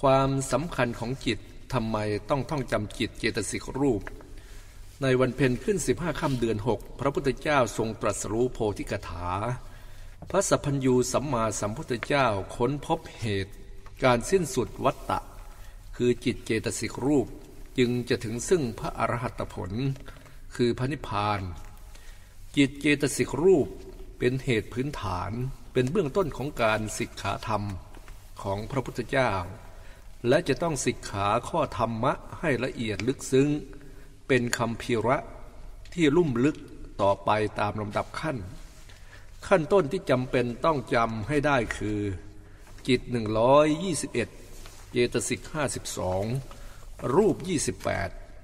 ความสำคัญของจิตทำไมต้องท่องจำจิตเจตสิกรูป ในวันเพ็ญขึ้น 15ค่ำเดือน 6 พระพุทธเจ้าทรงตรัสรู้โพธิกถา พระสัพพัญญูสัมมาสัมพุทธเจ้าค้นพบเหตุ การสิ้นสุดวัตตะ คือจิตเจตสิกรูปจึงจะถึงซึ่งพระอรหัตผล คือพระนิพพาน จิตเจตสิกรูปเป็นเหตุพื้นฐานเป็นเบื้องต้นของการสิกขาธรรมของพระพุทธเจ้า และจะต้องสิกขาข้อธรรมะให้ละเอียดลึกซึ้ง เป็นคำพีระที่ลุ่มลึกต่อไปตามลำดับขั้น ขั้นต้นที่จำเป็นต้องจำให้ได้คือ จิต 121 เจตสิก 52 รูป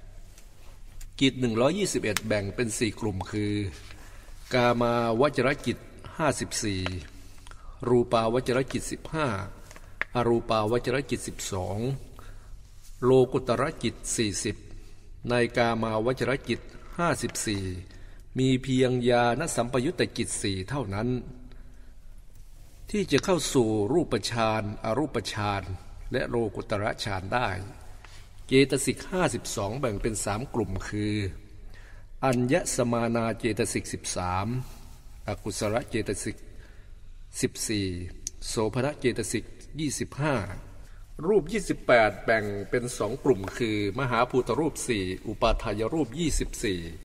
28 จิต 121 แบ่งเป็นสี่กลุ่มคือ กามาวจรจิต54 รูปาวจรจิต15 อรูปาวจรจิต 12 โลกุตรจิต 40 ในกามาวจรจิต 54 มีเพียงญาณสัมปยุตตจิตสี่เท่านั้น ที่จะเข้าสู่รูปฌานอรูปฌานและโลกุตระฌานได้ เจตสิก 52 แบ่งเป็นสามกลุ่มคือ อัญญสมานาเจตสิก 13 อกุศลเจตสิก 14 โสภณเจตสิก 25 รูป 28 แบ่งเป็นสองกลุ่มคือ มหาภูตรูป 4 อุปาทายรูป 24